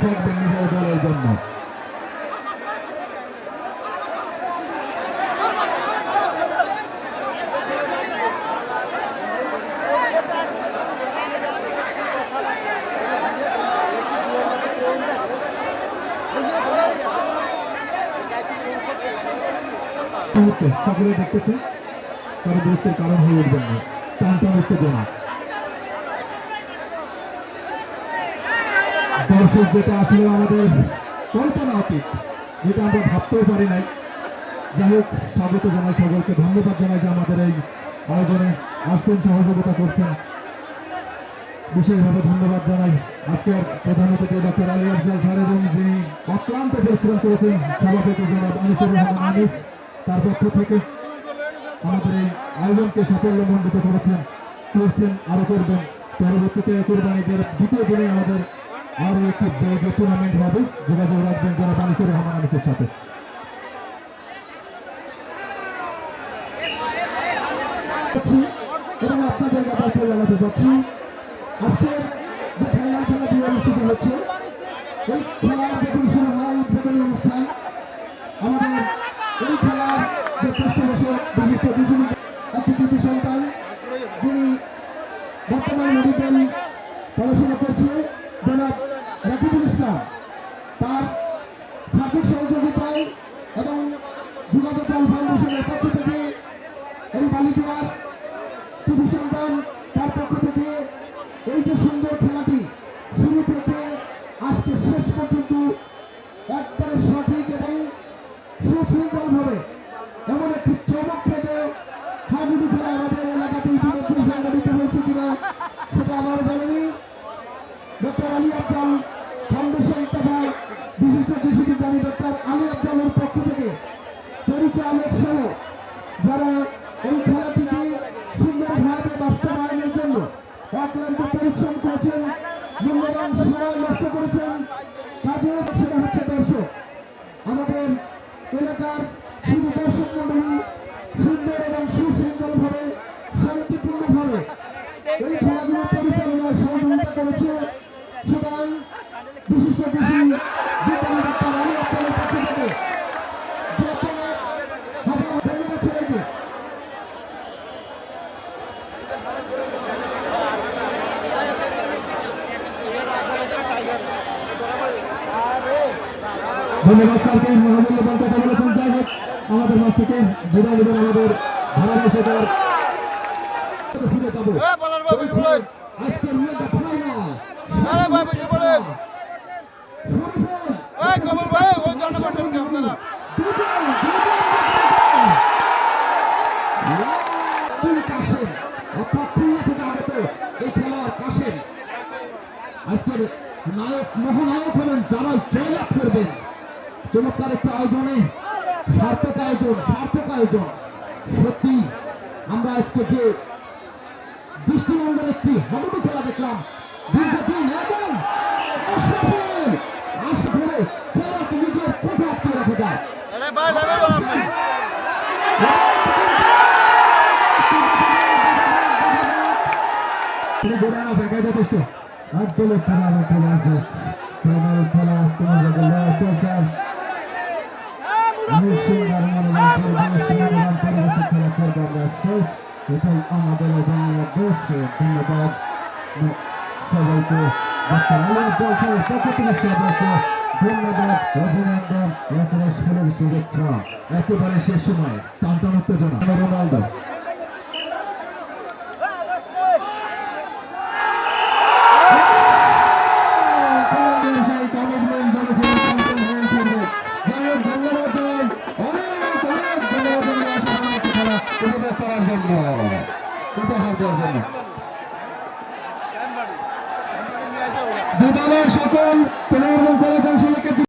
থাকবেন নিজের দলের জন্য মুহূর্তে সকলে দেখতেছে কারও বিরক্তির কারণ হয়ে উঠবেন না। টান টান উত্তেজনা দর্শক যেটা আসলে আমাদের কল্পনা অতীত, যেটা আমরা ভাবতেও পারি নাই। যাই হোক, স্বাগত জানাই সকলকে। ধন্যবাদ জানাই যে আমাদের এই আয়োজনে আসছেন, সহযোগিতা করছেন। বিশেষভাবে ধন্যবাদ জানাই আজকের প্রধান অতিথি ডক্টর আলী আফজাল স্যার এবং যিনি অক্লান্ত পরিশ্রম করেছেন, সভাপতি জনাব আনিসুর রহমান আনিস। তার পক্ষ থেকে আমাদের এই আয়োজনকে সাফল্যমণ্ডিত করেছেন, করছেন, আরও করবেন। পরবর্তীতে কোরবানিদের দ্বিতীয় দিনে আমাদের আরও একটি টুর্নামেন্ট হবে। যোগাযোগ রাখবেন যারা বানিসুর রহমান আনিসের সাথে। এবং আপনাদের ব্যাপারটা জানাতে যাচ্ছি। আজকে যে খেলা খেলা অনুষ্ঠিত হচ্ছে, এই খেলার যখন শুরু হয় অনুষ্ঠান। আমাদের এই খেলার সন্তান, যিনি বর্তমান মেডিকেল পড়াশোনা করছে, জনাব রাকিবুল ইসলাম। তার সার্বিক সহযোগিতায় এবং যোগাযোগ ফাউন্ডেশনের সেটা আমার জানেনি ডক্টর আলী আফজাল ফাউন্ডেশন তথা বিশিষ্ট কৃষি বিজ্ঞানী ডক্টর আলী আফজালের পক্ষ থেকে পরিচালক সহ যারা এই খেলাটিকে সুন্দরভাবে বাস্তবায়নের জন্য অক্লান্ত পরিশ্রম করেছেন, মূল্যবান সময় নষ্ট করেছেন, কাজেও সেটা হচ্ছে দর্শক। আমাদের এলাকার এই খেলাগুলো পরিচালনায় সহযোগিতা করেছে সুতরাং বিশিষ্ট ধন্যবাদ স্যারকে, মহামূল্যবান আমাদের মাছ থেকে বিদায় নেবেন আমাদের ধারাবাহিকতার বলেন। আজকের মেয়েটা ফাইনাল আরে ভাই, বলেন। এই কমল ভাই ওই ধরনের করবেন কি আপনারা। আজকের নায়ক মহানায়ক হলেন যারা জয়লাভ করবেন। চমৎকার একটা আয়োজনে সার্থক আয়োজন সার্থক আয়োজন। সত্যি আমরা আজকে যে দৃষ্টিনন্দন একটি হাবুডু খেলা দেখলাম। দীর্ঘদিন এবং অসফল আশা ধরে খেলাকে নিজের কোঠা আটকে রাখা যায়। আরে যথেষ্ট। আব্দুল খেলা খেলা আছে। ফাইনাল খেলা তোমার জায়গায় এটাই আমাদের জন্য বেশ ধন্যবাদ সবাইকে ধন্যবাদ অভিনন্দন একেবারে শুভেচ্ছা একেবারে শেষ সময় টান্তান উত্তেজনা রোনাল্ডো সকল পুনর্মন